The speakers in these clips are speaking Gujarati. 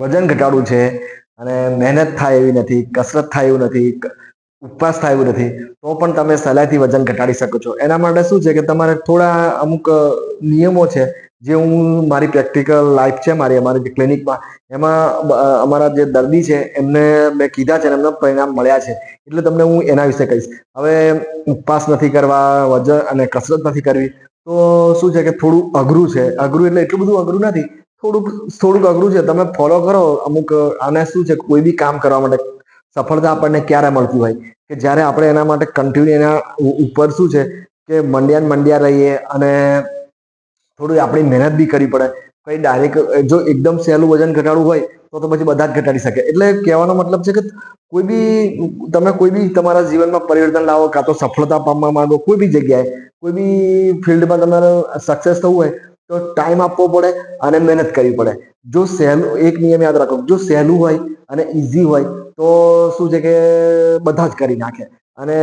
વજન ઘટાડવું છે અને મહેનત થાય એવી નથી, કસરત થાય એવું નથી ઉપવાસ થાય એવું નથી, તો પણ તમે સહેલાઈથી વજન ઘટાડી શકો છો. એના માટે શું છે કે તમારે થોડા અમુક નિયમો છે જે હું મારી પ્રેક્ટિકલ લાઈફ છે મારી, અમારી ક્લિનિકમાં, એમાં અમારા જે દર્દી છે એમને મેં કીધા છે અને એમને પરિણામ મળ્યા છે. એટલે તમને હું એના વિશે કહીશ. હવે ઉપવાસ નથી કરવા, વજન અને કસરત નથી કરવી, તો શું છે કે થોડું અઘરું છે. અઘરું એટલે એટલું બધું અઘરું નથી થોડુંક થોડુંક અઘરું છે. તમે ફોલો કરો. અમુક આને શું છે, કોઈ બી કામ કરવા માટે સફળતા આપણને ક્યારે મળતી હોય? કે જ્યારે આપણે એના માટે કન્ટિન્યુ એના ઉપર શું છે, કે મંડ્યા મંડ્યા રહીએ અને થોડું આપણી મહેનત બી કરવી પડે. કઈ ડાયરેક્ટ જો એકદમ સહેલું વજન ઘટાડવું હોય, તો તો પછી બધા જ ઘટાડી શકે. એટલે કહેવાનો મતલબ છે કે કોઈ બી, તમે કોઈ બી તમારા જીવનમાં પરિવર્તન લાવો, કાં તો સફળતા પામવા માંગો, કોઈ બી જગ્યાએ, કોઈ બી ફિલ્ડમાં તમારે સક્સેસ થવું હોય તો ટાઈમ આપવો પડે અને મહેનત કરવી પડે. જો સહેલું, એક નિયમ યાદ રાખો, જો સહેલું હોય અને ઇઝી હોય, તો શું છે કે બધા જ કરી નાખે. અને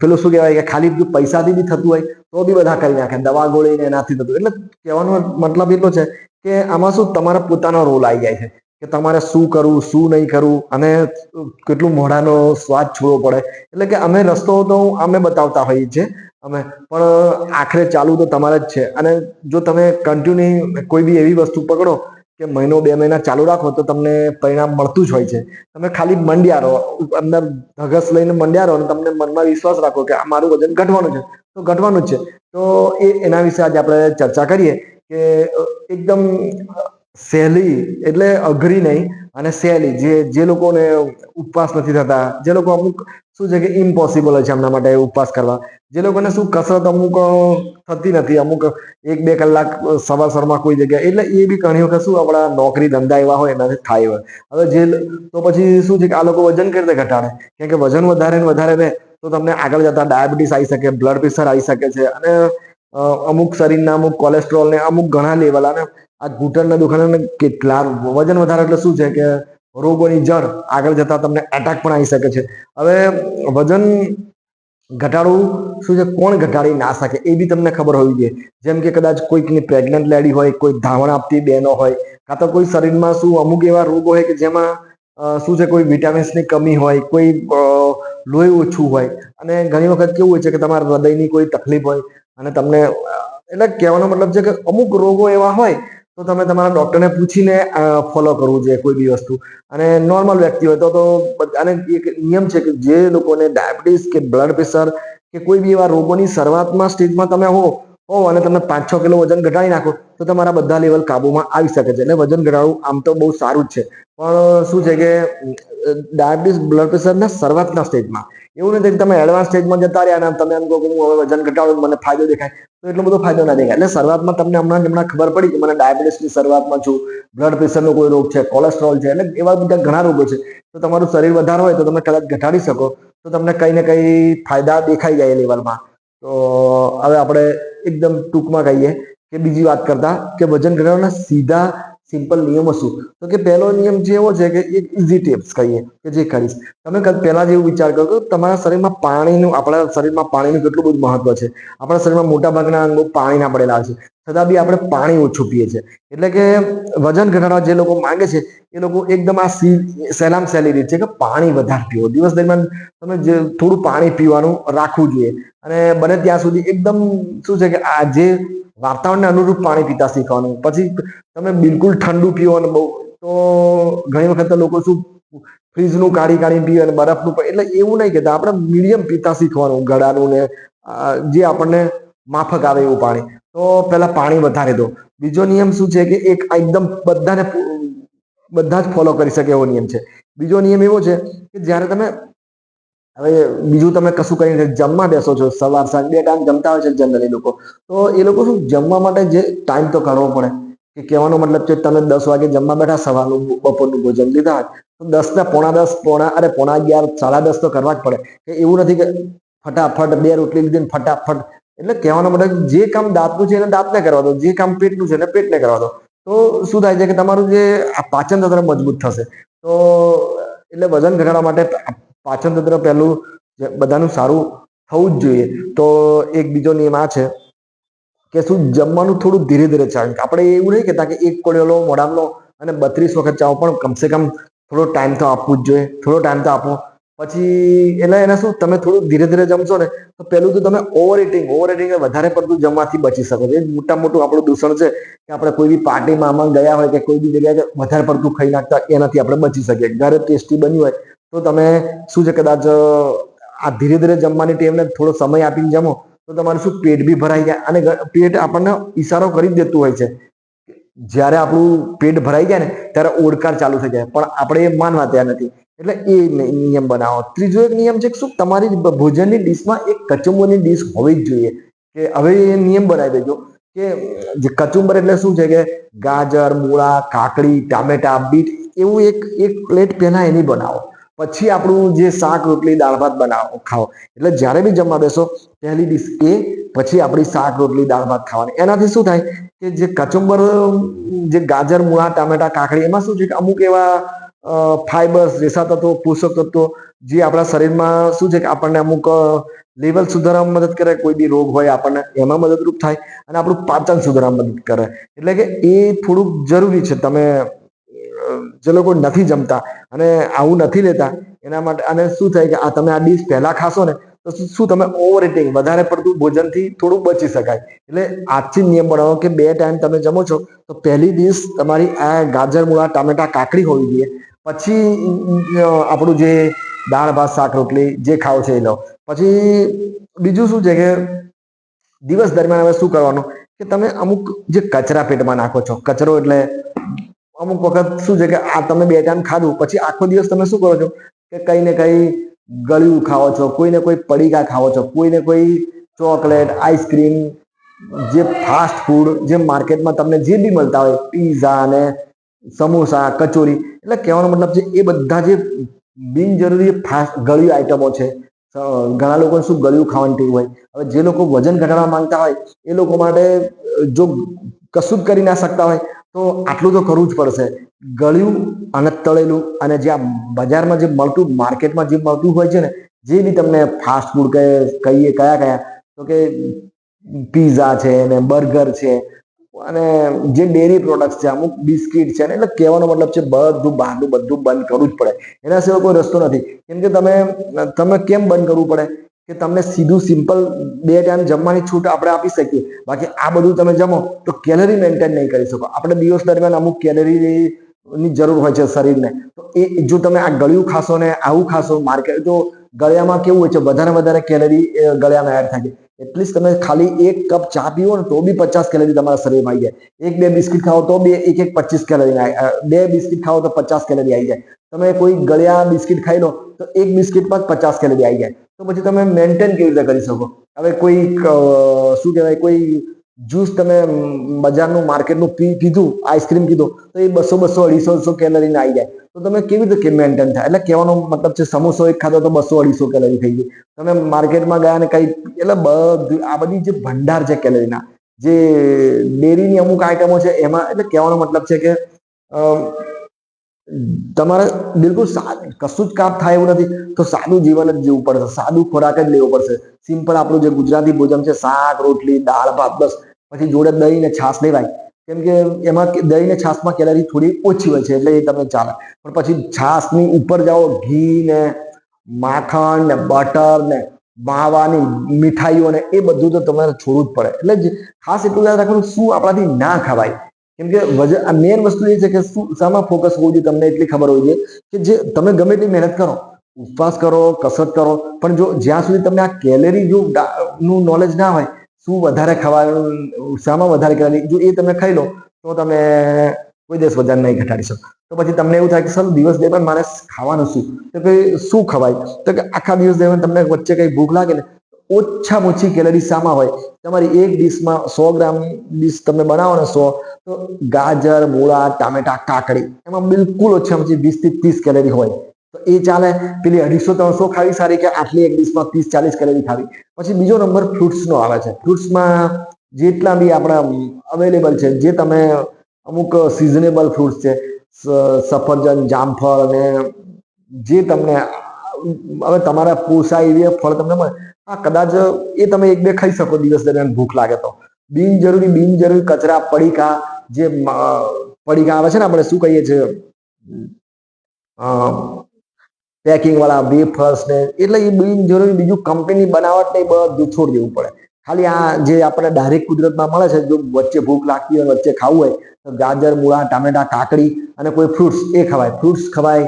પેલું શું કહેવાય કે ખાલી જો પૈસાથી બી થતું હોય, તો બી બધા કરી નાખે. દવા ગોળીને એનાથી થતું એટલે કહેવાનો મતલબ એટલો છે કે આમાં શું, તમારા પોતાનો રોલ આવી જાય છે. કે તમારે શું કરવું, શું નહીં કરવું, અને કેટલું મોઢાનો સ્વાદ છોડવો પડે. એટલે કે અમે રસ્તો તો અમે બતાવતા હોઈએ છીએ અમે. પણ આખરે ચાલુ તો તમારે જ છે. અને જો તમે કન્ટિન્યુ કોઈ બી એવી વસ્તુ પકડો કે મહિનો, બે મહિના ચાલુ રાખો, તો તમને પરિણામ મળતું જ હોય છે. તમે ખાલી મંડ્યા રહો. અંદર ધગસ લઈને મંડ્યા રહો અને તમને મનમાં વિશ્વાસ રાખો કે આ મારું વજન ઘટવાનું છે. તો ઘટવાનું જ છે. તો એ, એના વિશે આજે આપણે ચર્ચા કરીએ કે એકદમ સહેલી એટલે અઘરી નહીં, અને સહેલી. જે જે લોકોને ઉપવાસ નથી થતા, જે લોકો અમુક શું છે કે ઇમ્પોસિબલ છે એમના માટે ઉપવાસ કરવા? જે લોકોને શું કસરત અમુક થતી નથી. અમુક, એક, બે કલાક સવાર સવારમાં કોઈ જગ્યાએ. એટલે એ બી ઘણી વખત શું આપણા નોકરી ધંધા એવા હોય, એનાથી થાય હોય હવે જે તો પછી શું છે કે આ લોકો વજન કેવી રીતે ઘટાડે? કેમ કે વજન વધારે ને વધારે રહે તો તમને આગળ જતા ડાયાબિટીસ આવી શકે, બ્લડ પ્રેશર આવી શકે છે અને અમુક શરીરના અમુક કોલેસ્ટ્રોલ ને અમુક ઘણા લેવલ અને આ ઘૂંટણના દુખાવાને કેટલા વજન વધારે. એટલે શું છે કે રોગોની જડ આગળ જતા તમને એટેક પણ આવી શકે છે. હવે વજન ઘટાડવું શું છે? કોણ ઘટાડી ના શકે એ બી તમને ખબર હોવી જોઈએ. જેમ કે કદાચ કોઈકની પ્રેગ્નન્ટ લેડી હોય, કોઈ ધાવણ આપતી બહેનો હોય, કાં તો કોઈ શરીરમાં શું અમુક એવા રોગો હોય કે જેમાં શું છે? કોઈ વિટામિન્સની કમી હોય, કોઈ લોહી ઓછું હોય. અને ઘણી વખત કેવું હોય છે કે તમારા હૃદયની કોઈ તકલીફ હોય અને તમને એટલે કહેવાનો મતલબ છે કે અમુક રોગો એવા હોય તો તમે તમારા ડૉક્ટરને પૂછીને ફોલો કરવું જોઈએ કોઈ બી વસ્તુ. અને નોર્મલ વ્યક્તિ હોય તો તો અને એક નિયમ છે કે જે લોકોને ડાયાબિટીસ કે બ્લડ પ્રેશર કે કોઈ બી એવા રોગોની શરૂઆતમાં સ્ટેજમાં તમે હો હો, અને તમે પાંચ છ કિલો વજન ઘટાડી નાખો તો તમારા બધા લેવલ કાબુમાં આવી શકે છે. એટલે વજન ઘટાડવું આમ તો બહુ સારું જ છે. પણ શું છે કે ડાયાબિટીસ, બ્લડ પ્રેશરના શરૂઆતના સ્ટેજમાં. એવું નથી કે તમે એડવાન્સ સ્ટેજમાં જતા રહ્યા અને તમે એમ કહો કે હું હવે વજન ઘટાડું મને ફાયદો દેખાય, તો એટલો બધો ફાયદો ના દેખાય. એટલે શરૂઆતમાં તમને હમણાં હમણાં ખબર પડી કે મને ડાયાબિટીસની શરૂઆતમાં છું, બ્લડ પ્રેશરનો કોઈ રોગ છે, કોલેસ્ટ્રોલ છે, એટલે એવા બધા ઘણા રોગો છે. તો તમારું શરીર વધારે હોય તો તમે કદાચ ઘટાડી શકો, તો તમને કંઈ ને કંઈ ફાયદા દેખાઈ જાય એ લેવલમાં તો હવે આપણે એકદમ ટૂંકમાં કહીએ. કે બીજી વાત કરતા કે વજન ઘટાડવાના સીધા સિમ્પલ નિયમો શું? તો કે પહેલો નિયમ જે એવો છે કે એક ઇઝી ટિપ્સ કહીએ કે જે કરીશ. તમે પહેલા જેવું વિચાર કરો કે તમારા શરીરમાં પાણીનું, આપણા શરીરમાં પાણીનું કેટલું બધું મહત્વ છે. આપણા શરીરમાં મોટા ભાગના અંગો પાણીના પડેલા છે. છતાં બી આપણે પાણી ઓછું પીએ છીએ. એટલે કે વજન ઘટાડવા જે લોકો માંગે છે, એ લોકો એકદમ આ સી સહેલામ સહેલી રીત છે કે પાણી વધારે પીવો. દિવસ દરમિયાન તમે જે થોડું પાણી પીવાનું રાખવું જોઈએ. અને બને ત્યાં સુધી એકદમ શું છે કે આ જે વાતાવરણને અનુરૂપ પાણી પીતા શીખવાનું. પછી તમે બિલકુલ ઠંડુ પીવો અને બહુ, તો ઘણી વખત લોકો શું ફ્રીજનું કાઢી કાઢી પીવે અને બરફનું એટલે એવું નહીં કહેતા. આપણે મીડિયમ પીતા શીખવાનું ગળાનું ને જે આપણને માફક આવે એવું પાણી. તો પહેલાં પાણી વધારે દો. બીજો નિયમ શું છે કે એક એકદમ બધાને બધા જ ફોલો કરી શકે એવો નિયમ છે. બીજો નિયમ એવો છે કે જ્યારે તમે, હવે બીજું તમે કશું કરીને જમવા બેસો છો, સવાર સાંજ બે ટાઈમ જમતા હોય છે જનરલી લોકો, તો એ લોકો શું જમવા માટે જે ટાઈમ તો કાઢવો પડે. કે કહેવાનો મતલબ છે તમે દસ વાગે જમવા બેઠા, સવારનું બપોરનું ભોજન લીધા હોય, તો દસ પોણા દસ, પોણા, અરે પોણા અગિયાર, સાડા દસ તો કરવા જ પડે. કે એવું નથી કે ફટાફટ બે રોટલી લીધી ફટાફટ એટલે કહેવાનો મતલબ જે કામ દાંતનું છે એને દાંતને કરવા દો, જે કામ પેટનું છે એને પેટને કરવા દો. તો શું થાય છે કે તમારું જે આ પાચન તંત્ર મજબૂત થશે. તો એટલે વજન ઘટાડવા માટે પાચન તંત્ર પહેલું બધાનું સારું થવું જ જોઈએ. તો એક બીજો નિયમ આ છે કે શું જમવાનું થોડું ધીરે ધીરે ચાલે. આપણે એવું નહીં કહેતા કે એક કોળિયો લો અને બત્રીસ વખત ચાવો પણ કમસે કમ થોડો ટાઈમ તો આપવું જ જોઈએ. થોડો ટાઈમ તો આપો. પછી એટલે એને શું, તમે થોડું ધીરે ધીરે જમશો ને, તો પહેલું તો તમે ઓવર ઇટિંગ ઓવર ઇટિંગ વધારે પડતું જમવાથી બચી શકો છો. એ મોટા મોટું આપણું દૂષણ છે કે આપણે કોઈ બી પાર્ટીમાં આમાં ગયા હોય કે કોઈ બી જગ્યાએ વધારે પડતું ખાઈ નાખતા, એનાથી આપણે બચી શકીએ. ઘરે ટેસ્ટી બન્યું હોય, તો તમે શું છે, કદાચ, આ ધીરે ધીરે જમવાની ટેમને થોડો સમય આપીને જમો, તો તમારું શું, પેટ બી ભરાઈ જાય. અને પેટ આપણને ઈશારો કરી દેતું હોય છે. જ્યારે આપણું પેટ ભરાઈ જાય ને, ત્યારે ઓડકાર ચાલુ થઈ જાય. પણ આપણે એ માનવા ત્યાં નથી. એટલે એ નિયમ બનાવો. ત્રીજો એક નિયમ છે કે શું? તમારી ભોજનની ડીશમાં એક કચુંબરની ડીશ હોવી જ જોઈએ. કે હવે એ નિયમ બનાવી દેજો કે જે કચુંબર એટલે શું છે કે ગાજર, મૂળા, કાકડી, ટામેટા, બીટ એવું એક એક પ્લેટ પહેલા એની બનાવો. પછી આપણું જે શાક, રોટલી, દાળ ભાત બનાવો ખાઓ. એટલે જ્યારે બી જમવા બેસો, પહેલી ડીશ એ, પછી આપણી શાક, રોટલી, દાળ ભાત ખાવાની. એનાથી શું થાય કે જે કચુંબર, જે ગાજર, મૂળા, ટામેટા, કાકડી એમાં શું છે કે અમુક એવા ફાઈબર્સ રેસા તત્વો, પોષક તત્વો, જે આપણા શરીરમાં શું છે કે આપણને અમુક લેવલ સુધારવામાં મદદ કરે, કોઈ બી રોગ હોય આપણને એમાં મદદરૂપ થાય અને આપણું પાચન સુધારવામાં મદદ કરે. એટલે કે એ થોડુંક જરૂરી છે તમે જે લોકો નથી જમતા અને આવું નથી લેતા, એના માટે અને શું થાય કે આ તમે આ ડીશ પહેલા ખાશો ને, તો શું- તમે ઓવર ઇટિંગ વધારે પડતું ભોજનથી થોડું બચી શકાય. એટલે આજથી નિયમ બનાવો કે બે ટાઈમ તમે જમો છો, તો પહેલી ડીશ તમારી આ ગાજર, મૂળા, ટામેટા, કાકડી હોવી જોઈએ. પછી આપણું જે દાળ, ભાત, શાક, રોટલી જે ખાવ છે એ લો. પછી, બીજું શું છે કે દિવસ દરમિયાન હવે શું કરવાનું? કે તમે અમુક જે કચરા પેટમાં નાખો છો, કચરો એટલે અમુક વખત શું છે કે આ તમે બે ટાઈમ ખાધું, પછી આખો દિવસ તમે શું કરો છો? કે કઈ ને કઈ ગળ્યું ખાઓ છો, કોઈને કોઈ પડીકા ખાઓ છો, કોઈને કોઈ ચોકલેટ, આઈસ્ક્રીમ, જે ફાસ્ટ ફૂડ જે માર્કેટમાં તમને જે બી મળતા હોય, પીઝા અને સમોસા, કચોરી, એટલે કહેવાનો મતલબ છે એ બધા જે બિનજરૂરી ફાસ્ટ ગળ્યું આઈટમો છે ઘણા લોકોને શું ગળ્યું ખાવાની ટેવ હોય, હવે જે લોકો વજન ઘટાડવા માંગતા હોય, એ લોકો માટે જો કશું જ કરી ના શકતા હોય, તો આટલું તો કરવું જ પડશે. ગળ્યું અને તળેલું અને જે આ બજારમાં જે મળતું, માર્કેટમાં જે મળતું હોય છે ને, જે બી તમને ફાસ્ટ ફૂડ કહીએ કયા કયા, તો કે પીઝા છે ને બર્ગર છે અને જે ડેરી પ્રોડક્ટ્સ છે, અમુક બિસ્કિટ છે એટલે કહેવાનો મતલબ છે, બધું બહારનું બધું બંધ કરવું જ પડે. એના સિવાય કોઈ રસ્તો નથી. કેમ કે તમે તમે કેમ બંધ કરવું પડે? કે તમને સીધું સિમ્પલ બે ટાઈમ જમવાની છૂટ આપણે આપી શકીએ. બાકી આ બધું તમે જમો તો કેલરી મેન્ટેન નહીં કરી શકો. આપણે દિવસ દરમિયાન અમુક કેલરી ની જરૂર હોય છે શરીરને. તો એ, જો તમે આ ગળ્યું ખાશો ને આવું ખાશો, માર્કેટ, તો ગળ્યામાં કેવું હોય છે, વધારે વધારે કેલરી ગળ્યામાં એડ થાય છે. એટલીસ્ટ તમે ખાલી એક કપ ચા પીવો ને તો બી પચાસ કેલરી તમારા શરીરમાં આવી જાય. એક બે બિસ્કિટ ખાઓ તો બે એક એક પચીસ કેલરી બે બિસ્કિટ ખાઓ તો પચાસ કેલરી આવી જાય. તમે કોઈ ગળ્યા બિસ્કિટ ખાઈ લો તો એક બિસ્કિટમાં જ પચાસ કેલરી આવી જાય. તો પછી તમે મેન્ટેન કેવી રીતે કરી શકો? હવે કોઈ શું કહેવાય, કોઈ જ્યુસ તમે બજારનું માર્કેટનું પી, પીધું આઈસ્ક્રીમ કીધું તો એ બસો બસો, અઢીસો અઢીસો કેલરીને આવી જાય. તો તમે કેવી રીતે મેન્ટેન થાય? એટલે કહેવાનો મતલબ છે, સમોસો એક ખાધો તો બસો, અઢીસો કેલરી થઈ ગઈ તમે માર્કેટમાં ગયા ને કઈ, એટલે બધું, આ બધી જે ભંડાર છે કેલરીના જે ડેરીની અમુક આઈટમો છે, એમાં, એટલે કહેવાનો મતલબ છે કે તમારે બિલકુલ કશું જ કામ થાય એવું નથી. તો સાદું જીવન જ જીવવું પડશે. સાદું ખોરાક જ લેવો પડશે. સિમ્પલ આપણું જે ગુજરાતી ભોજન છે, શાક, રોટલી, દાળ, ભાત, બસ. પછી જોડે દહીં ને છાશ લેવાય કેમ કે એમાં દહીં ને છાશમાં કેલરી થોડી ઓછી હોય છે, એટલે એ તમને ચાલે. પણ પછી છાશની ઉપર જાઓ, ઘી ને માખણ ને બટર ને માવાની મીઠાઈઓ ને એ બધું તો તમારે છોડવું જ પડે. એટલે જ ખાસ એટલું યાદ રાખવાનું શું આપણાથી ના ખવાય. કેમ કે વજન મેઇન વસ્તુ એ છે કે શું, શામાં ફોકસ હોવું જોઈએ, તમને એટલી ખબર હોવી જોઈએ કે જે તમે ગમે એટલી મહેનત કરો, ઉપવાસ કરો, કસરત કરો, પણ જો જ્યાં સુધી તમને આ કેલેરી જો નું નોલેજ ના હોય શું વધારે ખાવાનું, શામાં વધારે કરવાની જો એ તમે ખાઈ લો, તો તમે કોઈ દિવસ વજન નહીં ઘટાડી શકો. તો પછી તમને એવું થાય કે સર, દિવસ દરમિયાન મારે ખાવાનું શું? તો કે શું ખવાય? તો કે આખા દિવસ દરમિયાન તમને વચ્ચે કઈ ભૂખ લાગે ને, ઓછામાં ઓછી કેલરી શામાં હોય. તમારી એક ડીશમાં સો ગ્રામ ડીશ તમે બનાવો ને સો, તો ગાજર, મૂળા, ટામેટા, કાકડી, એમાં બિલકુલ ઓછામાં ઓછી વીસથી ત્રીસ કેલરી હોય. તો એ ચાલે. પેલી અઢીસો ત્રણસો ખાવી સારી કે આટલી એક ડીશમાં ત્રીસ ચાલીસ કરેલી ખાવી? પછી બીજો નંબર ફ્રૂટ્સનો આવે છે. ફ્રૂટ્સમાં જેટલા બી આપણા અવેલેબલ છે, જે તમે અમુક સિઝનેબલ ફ્રૂટ્સ છે સફરજન, જામફળ અને જે તમને હવે તમારા પોસાય એવી ફળ તમને મળે. હા, કદાચ એ તમે એક બે ખાઈ શકો દિવસ દરમિયાન ભૂખ લાગે તો. બિનજરૂરી બિનજરૂરી કચરા પડીકા જે પડીકા આવે છે ને આપણે શું કહીએ છીએ? પેકિંગ વાળા વેફર્સ ને, એટલે એ બિનજરૂરી બીજું કંપની બનાવટ ને બધું છોડી દેવું પડે. ખાલી આ જે આપણે ડાયરેક્ટ કુદરતમાં મળે છે, જો વચ્ચે ભૂખ લાગતી હોય વચ્ચે ખાવું હોય, તો ગાજર, મૂળા, ટામેટા, કાકડી અને કોઈ ફ્રૂટ્સ એ ખવાય. ફ્રૂટ્સ ખવાય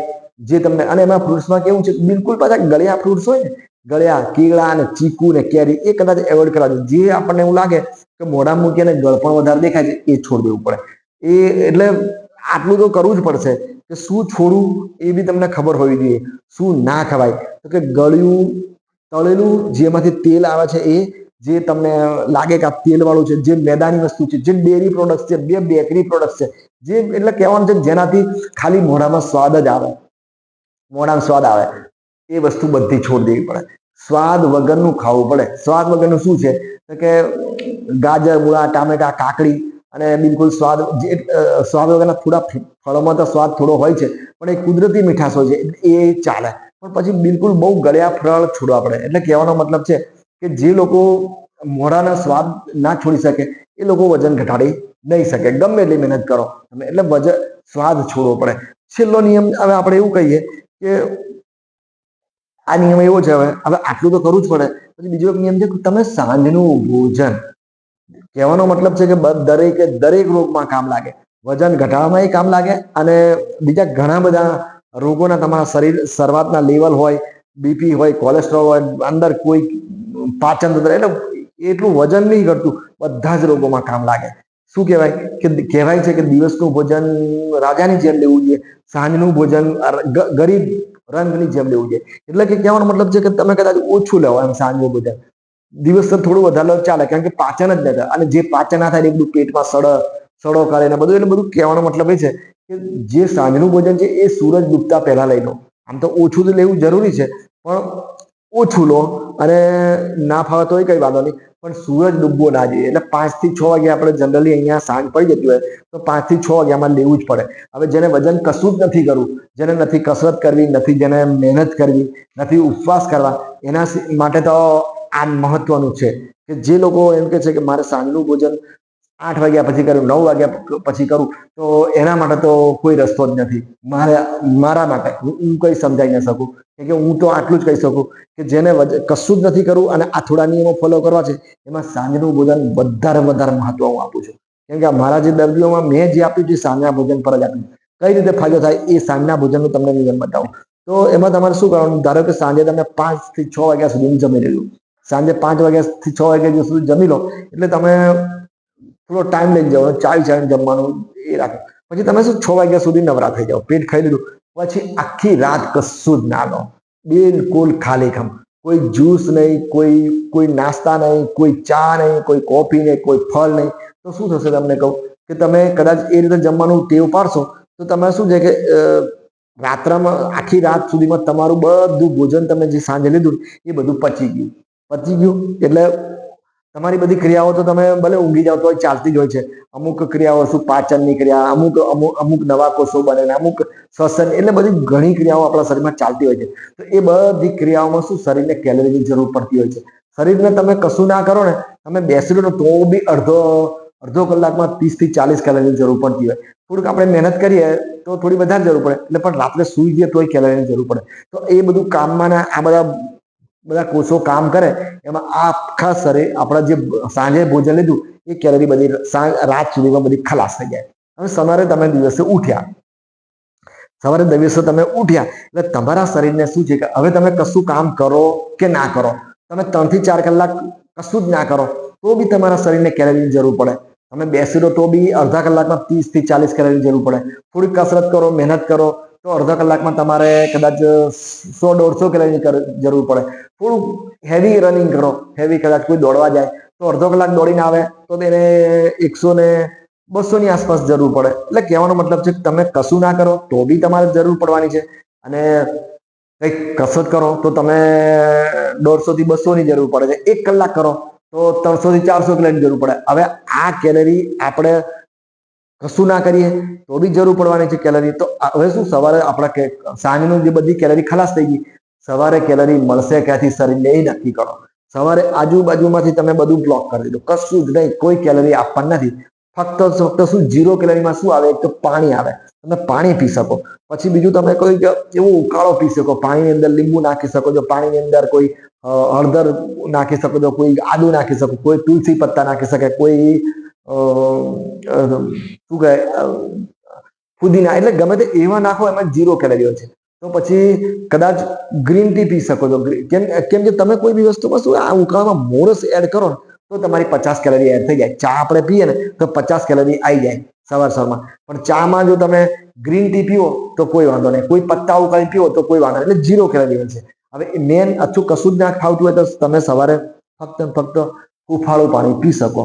જે તમને, અને એમાં ફ્રૂટ્સમાં કેવું છે, બિલકુલ પાછા ગળ્યા ફ્રૂટ્સ હોય ને, ગળ્યા કેળા અને ચીકુ ને કેરી એ કદાચ એવોઇડ કરવા જે આપણને એવું લાગે કે મોઢા મૂકી અને ગળપણ વધારે દેખાય છે, એ છોડી દેવું પડે. એ એટલે આટલું તો કરવું જ પડશે. કે શું છોડવું એ બી તમને ખબર હોવી જોઈએ. શું ના ખવાય? તો કે ગળ્યું, તળેલું, જેમાંથી તેલ આવે છે એ, જે તમને લાગે કે આ તેલવાળું છે, જે મેદાની વસ્તુ છે, જે ડેરી પ્રોડક્ટ છે, બે બેકરી પ્રોડક્ટ છે, જે એટલે કહેવાનું છે જેનાથી ખાલી મોઢામાં સ્વાદ જ આવે. મોઢામાં સ્વાદ આવે. એ વસ્તુ બધી છોડી દેવી પડે. સ્વાદ વગરનું ખાવું પડે. સ્વાદ વગરનું શું છે? કે ગાજર, મૂળા, ટામેટા, કાકડી અને બિલકુલ સ્વાદ જે સ્વાદ વગરના થોડા ફળોમાં તો સ્વાદ થોડો હોય છે, પણ એ કુદરતી મીઠાશ હોય છે એ ચાલે. પણ પછી બિલકુલ બહુ ગળ્યા ફળ છોડવા પડે. એટલે કહેવાનો મતલબ છે કે જે લોકો મોઢાના સ્વાદ ના છોડી શકે, એ લોકો વજન ઘટાડી નહીં શકે. ગમે એટલી મહેનત કરો તમે, એટલે વજન સ્વાદ છોડવો પડે. છેલ્લો નિયમ, હવે આપણે એવું કહીએ કે આ નિયમ એવો છે, હવે હવે આટલું તો કરવું જ પડે. પછી બીજો એક નિયમ છે કે તમે સાંજનું ભોજન કહેવાનો મતલબ છે કે દરેક દરેકે રોગમાં કામ લાગે. વજન ઘટાડવામાં કામ લાગે અને બીજા ઘણા બધા રોગોના તમારા શરીર, શરૂઆતના લેવલ હોય બીપી હોય કોલેસ્ટ્રોલ હોય, અંદર કોઈ પાચન તંત્ર, એટલે એટલું વજન નહીં ઘટતું, બધા જ રોગોમાં કામ લાગે. શું કહેવાય? કે કહેવાય છે કે દિવસનું ભોજન રાજાની જેમ લેવું જોઈએ, સાંજનું ભોજન ગરીબ રંગની જેમ લેવું જોઈએ. એટલે કે કહેવાનો મતલબ છે કે તમે કદાચ ઓછું લેવો એમ સાંજનું ભોજન. દિવસ તો થોડું વધારે ચાલે, કારણ કે પાચન જ નથી અને જે પાચન ના થાય એ બધું પેટમાં સડ, સડો કરે ને બધું, એટલે બધું કહેવાનો મતલબ એ છે કે જે સાંજનું ભોજન છે એ સૂરજ ડૂબતા પહેલા લઈ લો. આમ તો ઓછું તો લેવું જરૂરી છે, પણ ઓછું લો અને ના ફાવે તોય કઈ વાંધો નહીં. પણ સૂરજ ડૂબવો ના જોઈએ. એટલે પાંચથી છ વાગે આપણે જનરલી અહીંયા સાંજ પડી જતી હોય તો પાંચથી છ વાગ્યામાં લેવું જ પડે. હવે જેને વજન કશું જ નથી કરવું, જેને નથી કસરત કરવી, નથી જેને મહેનત કરવી, નથી ઉપવાસ કરવા, એના માટે તો આ મહત્વનું છે કે જે લોકો એમ કે છે કે મારે સાંજનું ભોજન આઠ વાગ્યા પછી કરું, નવ વાગ્યા પછી કરું, તો એના માટે તો કોઈ રસ્તો જ નથી. મારે, મારા માટે, હું કઈ સમજાઈ ન શકું કે હું તો આટલું જ કહી શકું કે જેને કશું જ નથી કરવું અને આ થોડા નિયમો ફોલો કરવા છે, એમાં સાંજનું ભોજન વધારે વધારે મહત્વ હું આપું છું. કેમ કે મારા જે દર્દીઓમાં મેં જે આપ્યું છે સાંજના ભોજન પર જ આપ્યું. કઈ રીતે ફાયદો થાય એ સાંજના ભોજનનું તમને નિયમ બતાવું. તો એમાં તમારે શું કરવાનું? ધારો કે સાંજે તમે પાંચથી છ વાગ્યા સુધી જમી લેલું સાંજે પાંચ વાગ્યાથી છ વાગ્યા સુધી જમી લો. એટલે તમે થોડો ટાઈમ લઈ જાઓ ચાવી ચાવીને જમવાનું એ રાખો. પછી તમે શું છ વાગ્યા સુધી નવરા થઈ જાઓ. પેટ ખાઈ લીધું. પછી આખી રાત કશું જ ના લો. બિલકુલ ખાલી ખમ. કોઈ જ્યુસ નહીં, કોઈ કોઈ નાસ્તા નહીં, કોઈ ચા નહીં, કોઈ કોફી નહીં, કોઈ ફળ નહીં. તો શું થશે તમને કહું? કે તમે કદાચ એ રીતે જમવાનું ટેવ પાડશો, તો તમે શું છે કે રાત્રમાં આખી રાત સુધીમાં તમારું બધું ભોજન તમે જે સાંજે લીધું એ બધું પચી ગયું. પચી ગયું. એટલે તમારી બધી ક્રિયાઓ તો તમે ભલે ઊંઘી જાઓ તો ચાલતી જ હોય છે. અમુક ક્રિયાઓ શું પાચનની ક્રિયા, અમુક અમુક અમુક નવા કોષો બને અમુક શ્વસન, એટલે બધી ઘણી ક્રિયાઓ આપણા શરીરમાં ચાલતી હોય છે. તો એ બધી ક્રિયાઓમાં શું શરીરને કેલરીની જરૂર પડતી હોય છે. શરીરને તમે કશું ના કરો ને, તમે બેસી લો તો બી અડધો અડધો કલાકમાં ત્રીસથી ચાલીસ કેલરીની જરૂર પડતી હોય. થોડુંક આપણે મહેનત કરીએ તો થોડી વધારે જરૂર પડે. એટલે પણ રાત્રે સૂઈ જઈએ તોય કેલરીની જરૂર પડે. તો એ બધું કામમાં આ બધા બધા કોષો કામ કરે, એમાં આખા શરીર, આપણા જે સાંજે ભોજન લીધું, એ કેલરી બધી રાત સુધીમાં બધી ખલાસ થઈ જાય. હવે સવારે તમે દિવસે ઉઠ્યા. સવારે દિવસે તમે ઉઠ્યા, એટલે તમારા શરીરને શું છે કે હવે તમે કશું કામ કરો કે ના કરો? તમે ત્રણથી ચાર કલાક કશું જ ના કરો, તો બી તમારા શરીરને કેલરીની જરૂર પડે. તમે બેસી રહો તો બી અડધા કલાકમાં ત્રીસથી ચાલીસ કેલરીની જરૂર પડે. થોડી કસરત કરો, મહેનત કરો તો અડધા કલાકમાં તમારે કદાચ સો, દોઢસો કેલરીની જરૂર પડે. થોડું હેવી રનિંગ કરો. હેવી કદાચ કોઈ દોડવા જાય, તો અડધો કલાક દોડીને આવે, તો તેને એકસો ને બસોની આસપાસ જરૂર પડે. એટલે કહેવાનો મતલબ છે કે તમે કશું ના કરો, તો બી તમારે જરૂર પડવાની છે. અને કંઈક કસરત કરો, તો તમે દોઢસોથી બસોની જરૂર પડે છે. એક કલાક કરો, તો ત્રણસોથી ચારસો કેલરીની જરૂર પડે. હવે આ કેલરી આપણે કશું ના કરીએ? તો બી જરૂર પડવાની છે કેલરી. તો હવે શું સવારે આપણા સાંજનું જે બધી કેલરી ખલાસ થઈ ગઈ, સવારે કેલરી મળશે ક્યાંથી? શરીરને એ નક્કી કરો. સવારે આજુબાજુમાંથી તમે બધું બ્લોક કરી દીધું. કશું જ નહીં, કોઈ કેલરી આપવાની નથી. ફક્ત ફક્ત શું જીરો કેલરીમાં શું આવે? એક તો પાણી આવે. તમે પાણી પી શકો. પછી બીજું તમે કોઈ એવું ઉકાળો પી શકો. પાણીની અંદર લીંબુ નાખી શકો છો. પાણીની અંદર કોઈ હળદર નાખી શકો છો. કોઈ આદુ નાખી શકો. કોઈ તુલસી પત્તા નાખી શકે કોઈ શું કહે ફુદીના, એટલે ગમે તે એવા નાખો એમાં જીરો કેલરીઓ છે. તો પછી કદાચ ગ્રીન ટી પી શકો છો. કેમ કેમ કે તમે કોઈ બી વસ્તુમાં શું આ ઉકાળામાં મોરસ એડ કરો ને, તો તમારી પચાસ કેલરી એડ થઈ જાય. ચા આપણે પીએ ને, તો પચાસ કેલરી આવી જાય સવાર સવારમાં. પણ ચામાં જો તમે ગ્રીન ટી પીવો તો કોઈ વાંધો નહીં. કોઈ પત્તા ઉકાળી પીવો તો કોઈ વાંધો એટલે જીરો કેલરી છે. હવે મેન અચ્છું કશું જ ના ખાવતું હોય તો તમે સવારે ફક્ત ફક્ત હુંફાળું પાણી પી શકો.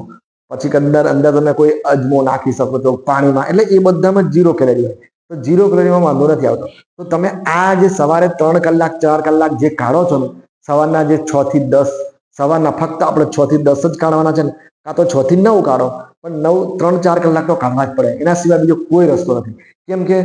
પછી અંદર અંદર તમે કોઈ અજમો નાખી શકો છો પાણીમાં, એટલે એ બધામાં જીરો કેલેરી હોય. તો જીરો કેલેરીમાં વાંધો નથી આવતો. તો તમે આ જે સવારે ત્રણ કલાક, ચાર કલાક જે કાઢો છો ને, સવારના જે છ થી દસ, સવારના ફક્ત આપણે છ થી દસ જ કાઢવાના છે ને, કાં તો છ થી નવ કાઢો, પણ નવ, ત્રણ, ચાર કલાક તો કાઢવા જ પડે. એના સિવાય બીજો કોઈ રસ્તો નથી. કેમ કે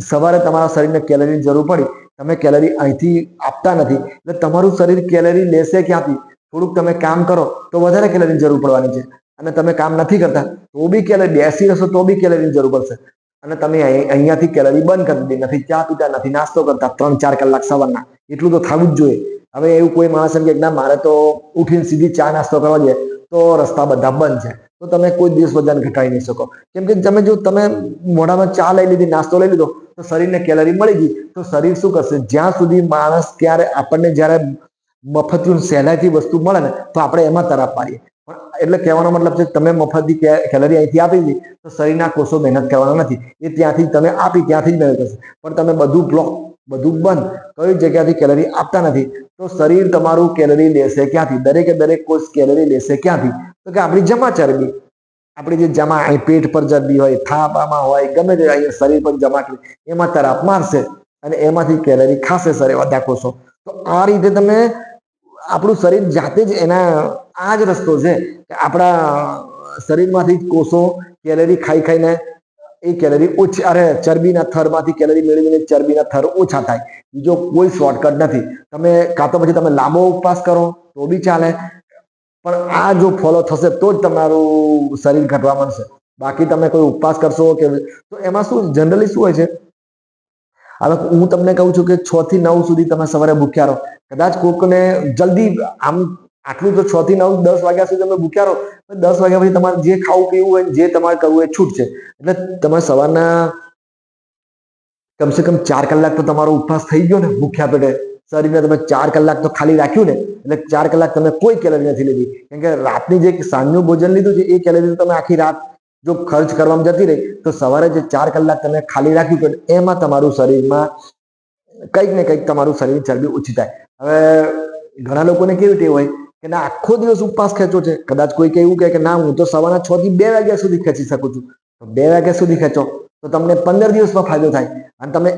સવારે તમારા શરીરને કેલરીની જરૂર પડી, તમે કેલરી અહીંથી આપતા નથી. એટલે તમારું શરીર કેલરી લેશે ક્યાંથી? થોડુંક તમે કામ કરો તો વધારે કેલરીની જરૂર પડવાની છે. અને તમે કામ નથી કરતા, તો બી કેલરી બેસી રહેશો, તો બી કેલરીની જરૂર પડશે. અને તમે અહીં- અહીંયાથી કેલરી બંધ કરી દીધી, નથી ચા પીતા, નથી નાસ્તો કરતા ત્રણ ચાર કલાક સવારના. એટલું તો થવું જ જોઈએ. હવે એવું કોઈ માણસ એમ કે ના, મારે તો ઉઠીને સીધી ચા નાસ્તો કરવા જોઈએ, તો રસ્તા બધા બંધ છે. તો તમે કોઈ દિવસ વજન ઘટાડી નહીં શકો. કેમ કે તમે જો, તમે મોઢામાં ચા લઈ લીધી, નાસ્તો લઈ લીધો, તો શરીરને કેલરી મળી ગઈ. તો શરીર શું કરશે? જ્યાં સુધી માણસ ક્યારે આપણને જ્યારે મફતનું સહેલાઈથી વસ્તુ મળે ને, તો આપણે એમાં તરફ પાડીએ એટલે કહેવાનો મતલબ છે, તમે મફતની કેલરી અહીંથી આપી દી, તો શરીરના કોષો મહેનત કરવાના નથી. એ ત્યાંથી તમે આપી, ત્યાંથી જ મહેનત કરશે પણ તમે બધું બ્લોક બધું બંધ, કઈ જગ્યાથી કેલરી આપતા નથી, તો શરીર તમારું કેલરી લેશે ક્યાંથી? દરેકે દરેક કોષ કેલરી લેશે ક્યાંથી? તો કે આપણી જમા ચરબી. આપણી જે જમા અહીં પેટ પર ચરબી હોય, થાપામાં હોય, ગમે તે અહીંયા શરીર પર જમા કરી, એમાં તરાપ મારશે અને એમાંથી કેલરી ખાશે શરીર બધા કોષો. તો આ રીતે તમે આપણું શરીર જાતે જ એના, આ જ રસ્તો છે કે આપણા શરીરમાંથી કોષો કેલેરી ખાઈ ખાઈને એ કેલરી ઓછી, અરે ચરબીના થરમાંથી કેલરી મેળવીને ચરબીના થર ઓછા થાય. બીજો કોઈ શોર્ટકટ નથી. તમે કાં તો પછી તમે લાંબો ઉપવાસ કરો, તો બી ચાલે. પણ આ જો ફોલો થશે તો જ તમારું શરીર ઘટવા માંડશે. બાકી તમે કોઈ ઉપવાસ કરશો કે, તો એમાં શું જનરલી શું હોય છે? હવે હું તમને કહું છું કે છ થી નવ સુધી તમે સવારે ભૂખ્યા રહો. કદાચ કોકને જલ્દી આમ આટલું તો છ થી નવ, દસ વાગ્યા સુધી તમે ભૂખ્યા રહો દસ વાગ્યા પછી તમારે જે ખાવું પીવું હોય જે તમારે કરવું એ છૂટ છે એટલે તમે સવારના કમસે કમ ચાર કલાક તો તમારો ઉપવાસ થઈ ગયો ને ભૂખ્યા પેટે. શરીરને તમે ચાર કલાક તો ખાલી રાખ્યું ને, એટલે ચાર કલાક તમે કોઈ કેલરી નથી લીધી. કેમ કે રાતની જે સાંજનું ભોજન લીધું છે એ કેલરી તમે આખી રાત જો ખર્ચ કરવામાં જતી રહી, તો સવારે જે ચાર કલાક તમે ખાલી રાખ્યું પેટ એમાં તમારું શરીરમાં કંઈક ને કંઈક તમારું શરીર ચરબી ઓછી થાય. હવે ઘણા લોકોને કેવી ટેવ હોય કે ના, આખો દિવસ ઉપવાસ ખેંચો છે. કદાચ કોઈ કે એવું કહે કે ના, હું તો સવારના છ થી બે વાગ્યા સુધી ખેંચી શકું છું. તો બે વાગ્યા સુધી ખેંચો, તો તમને પંદર દિવસમાં ફાયદો થાય. અને તમે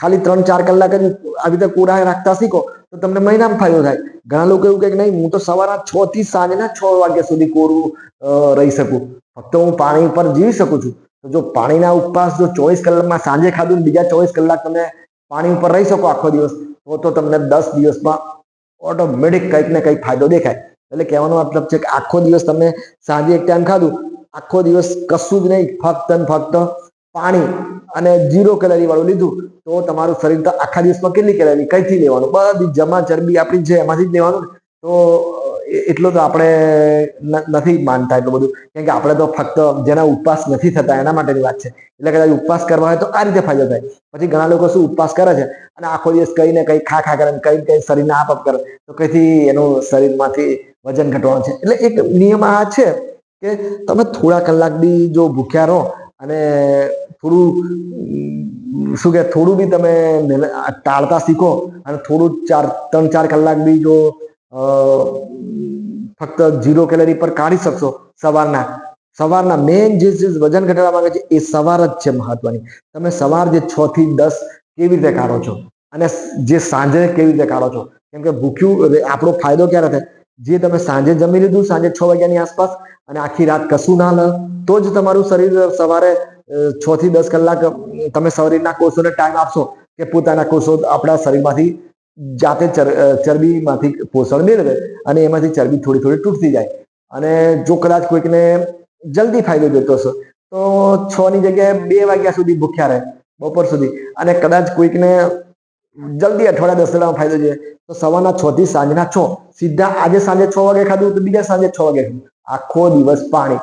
ખાલી ત્રણ ચાર કલાક જ આવી રીતે કોરા રાખતા શીખો તો તમને મહિનામાં ફાયદો થાય. ઘણા લોકો એવું કહે કે નહીં, હું તો સવારના છ થી સાંજના છ વાગ્યા સુધી કોરું રહી શકું. ફક્ત હું પાણી ઉપર જીવી શકું છું. તો જો પાણીના ઉપવાસ જો ચોવીસ કલાકમાં સાંજે ખાધું બીજા ચોવીસ કલાક તમે પાણી ઉપર રહી શકો આખો દિવસ, તો તો તમને દસ દિવસમાં ઓટોમેટિક કંઈક ને કંઈક ફાયદો દેખાય. એટલે કહેવાનો મતલબ છે કે આખો દિવસ તમે સાંજે એક ટાઈમ ખાધું, આખો દિવસ કશું જ નહીં, ફક્ત ને ફક્ત પાણી અને જીરો કેલરી વાળું લીધું, તો તમારું શરીર તો આખા દિવસમાં કેટલી કેલરી કઈથી લેવાનું? બધી જમા ચરબી આપણી છે એમાંથી જ લેવાનું તો એટલો તો આપણે નથી માનતા એટલું બધું. કેમ કે આપણે તો ફક્ત જેના ઉપવાસ નથી થતા એના માટેની વાત છે. એટલે કદાચ ઉપવાસ કરવા હોય તો આ રીતે ફાયદો થાય. પછી ઘણા લોકો શું ઉપવાસ કરે છે? અને આખો દિવસ કઈ ને કઈ ખા ખા કરે કઈ કઈ શરીરને આપ આપ કરે. તો કઈથી એનું શરીરમાંથી વજન ઘટવાનું છે? એટલે એક નિયમ આ છે કે તમે થોડા કલાક બી જો ભૂખ્યા રહો અને થોડું શું કે, થોડું બી તમે ટાળતા શીખો અને થોડું ચાર, ત્રણ, ચાર કલાક બી જો ફક્ત જીરો કેલરી પર કાઢી શકશો સવારના. સવારના મેઇન જે વજન ઘટાડવા માંગે છે એ સવાર જ છે મહત્વની. તમે સવાર જે છ થી દસ કેવી રીતે કાઢો છો? અને જે સાંજે કેવી રીતે કાઢો છો? કેમ કે ભૂખ્યું આપણો ફાયદો ક્યારે થાય? જે તમે સાંજે જમી લીધું, સાંજે છ વાગ્યાની આસપાસ, અને આખી રાત કશું ના લો, તો જ તમારું શરીર સવારે છ થી દસ કલાક તમે શરીરના કોષોને ટાઈમ આપશો કે પોતાના કોષો આપણા શરીરમાંથી જાતે ચરબીમાંથી પોષણ મેળવે અને એમાંથી ચરબી થોડી થોડી તૂટતી જાય. અને જો કદાચ કોઈકને જલ્દી ફાયદો જોતો હશે, તો છ ની જગ્યાએ બે વાગ્યા સુધી ભૂખ્યા રહે, બપોર સુધી. અને કદાચ કોઈકને જલ્દી અઠવાડિયા દસ દડામાં ફાયદો જોઈએ તો સવારના છ થી સાંજના છ. સીધા આજે સાંજે છ વાગે ખાધું તો બીજા સાંજે છ વાગે ખાધું. આખો દિવસ પાણી.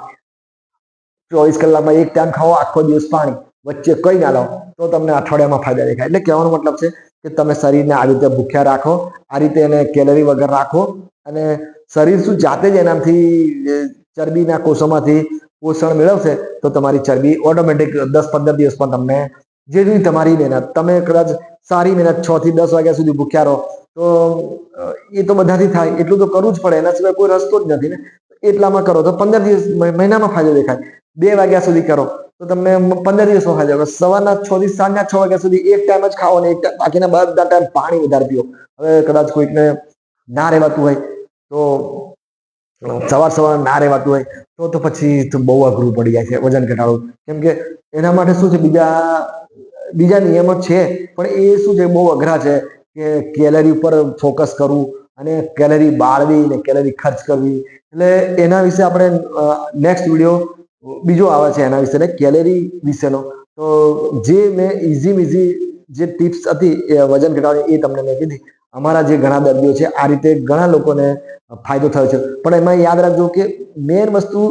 ચોવીસ કલાકમાં એક ટાઈમ ખાઓ, આખો દિવસ પાણી. વચ્ચે કઈ ના લો તો તમને અઠવાડિયામાં ફાયદા દેખાય. એટલે કહેવાનો મતલબ છે કે તમે શરીરને આ રીતે ભૂખ્યા રાખો, આ રીતે એને કેલરી વગર રાખો અને શરીર શું જાતે જ એનાથી ચરબીના કોષોમાંથી પોષણ મેળવશે તો તમારી ચરબી ઓટોમેટિક દસ પંદર દિવસમાં તમને જેટલી તમારી મહેનત. તમે કદાચ સારી મહેનત છ થી દસ વાગ્યા સુધી ભૂખ્યા રહો, તો એ તો બધાથી થાય. એટલું તો કરવું જ પડે. એના સિવાય કોઈ રસ્તો જ નથી ને. એટલામાં કરો તો પંદર દિવસ મહિ- મહિનામાં ફાયદો દેખાય. બે વાગ્યા સુધી કરો તો તમને પંદર દિવસમાં ફાયદો કરો. સવારના છ થી સાંજના છ વાગ્યા સુધી એક ટાઈમ જ ખાઓ ને એક બાકીના બધા ટાઈમ પાણી વધારે પીઓ. હવે કદાચ કોઈકને ના રહેવાતું હોય તો સવાર સવાર ના રહેવાતું હોય તો તો પછી બહુ અઘરું પડી જાય છે વજન ઘટાડવું. કેમ કે એના માટે શું છે, બીજા બીજા નિયમો છે, પણ એ શું છે, બહુ અઘરા છે કે કેલરી ઉપર ફોકસ કરવું અને કેલરી બાળવી ને કેલરી ખર્ચ કરવી. એટલે એના વિશે આપણે નેક્સ્ટ વીડિયો બીજો આવે છે એના વિશે કેલેરી વિશેનો. તો જે મેં ઇઝી ઇઝી જે ટિપ્સ હતી એ વજન ઘટાડવાની એ તમને મેં કીધી. અમારા જે ઘણા દર્દીઓ છે, આ રીતે ઘણા લોકોને ફાયદો થયો છે. પણ એમાં યાદ રાખજો કે મેન વસ્તુ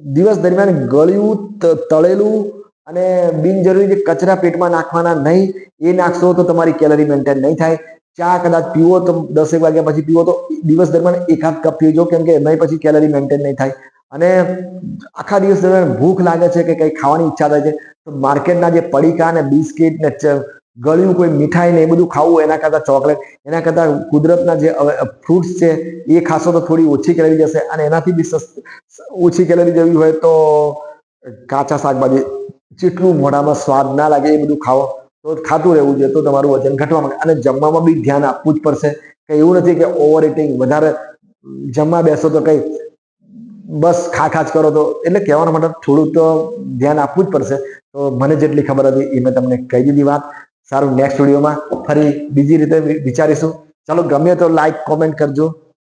દિવસ દરમિયાન ગળ્યું તળેલું અને બિનજરૂરી જે કચરા પેટમાં નાખવાના નહીં, એ નાખશો તો તમારી કેલરી મેન્ટેન નહીં થાય. ચા કદાચ પીવો તો દસેક વાગ્યા પછી પીવો તો દિવસ દરમિયાન એકાદ કપ પીજો કેમ કે એમાં પછી કેલરી મેન્ટેન નહીં થાય. અને આખા દિવસ દરમિયાન ભૂખ લાગે છે કે કંઈ ખાવાની ઈચ્છા થાય છે, તો માર્કેટના જે પડીકા ને બિસ્કિટ ને ગળ્યું કોઈ મીઠાઈ ને એ બધું ખાવું, એના કરતાં ચોકલેટ, એના કરતાં કુદરતના જે ફ્રૂટ્સ છે, એ ખાશો તો થોડી ઓછી કેલરી જશે. અને એનાથી બી ઓછી કેલરી જેવી હોય તો કાચા શાકભાજી જેટલું મોઢામાં સ્વાદ ના લાગે એ બધું ખાઓ, તો ખાતું રહેવું જોઈએ, તો તમારું વજન ઘટવા માંડે. અને જમવામાં બી ધ્યાન આપવું જ પડશે. કે એવું નથી કે ઓવર ઇટિંગ વધારે જમવા બેસો તો કઈ બસ ખા ખા કરો તો, એટલે કહેવાનો મતલબ થોડુંક તો ધ્યાન આપવું જ પડશે. તો મને જેટલી ખબર હતી એ મેં તમને કહી દીધી વાત. સારું નેક્સ્ટ વિડીયોમાં ફરી બીજી રીતે વિચારીશું. ચાલો, ગમે તો લાઈક કોમેન્ટ કરજો.